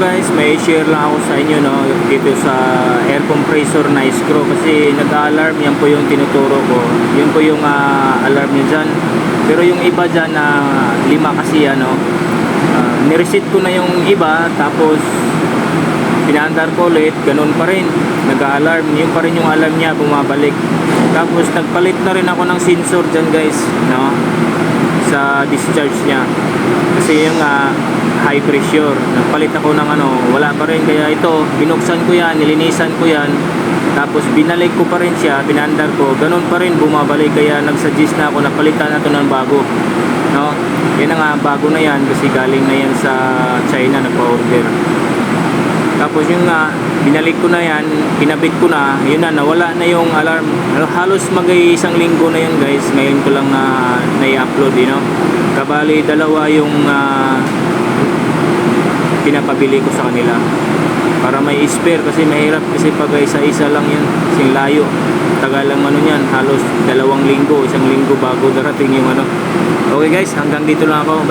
guys, may share lang ako sa inyo no dito sa air compressor na screw kasi nag-alarm yan po yung tinuturo ko. Yun po yung ah, alarm niya dyan. Pero yung iba dyan na lima kasi ano, ah, nireset ko na yung iba tapos pinaandar ko ulit, ganun pa rin. Nag-alarm, yun pa rin yung alarm niya, bumabalik. Tapos nagpalit na rin ako ng sensor dyan guys, no? Sa discharge niya. Kasi yung ah, high pressure, nagpalit ako ng ano, wala pa rin. Kaya ito, binuksan ko yan, nilinisan ko yan. Tapos binalik ko pa rin siya, pinandar ko, ganun pa rin bumabalik. Kaya nagsuggest na ako na palitan na to ng bago. No? Yan nga, bago na yan kasi galing na yan sa China, nagpa-order. Tapos yung nga, binalik ko na yan, pinabit ko na, yun na, nawala na yung alarm. Halos mag isang linggo na yun guys, ngayon ko lang na na-upload, you know. Kabali, dalawa yung ah, pinapabili ko sa kanila. Para may spare kasi mahirap kasi pag isa-isa lang yun, kasing layo. Tagal lang ano yan, halos dalawang linggo, isang linggo bago darating yung ano. Okay guys, hanggang dito lang ako. Bye.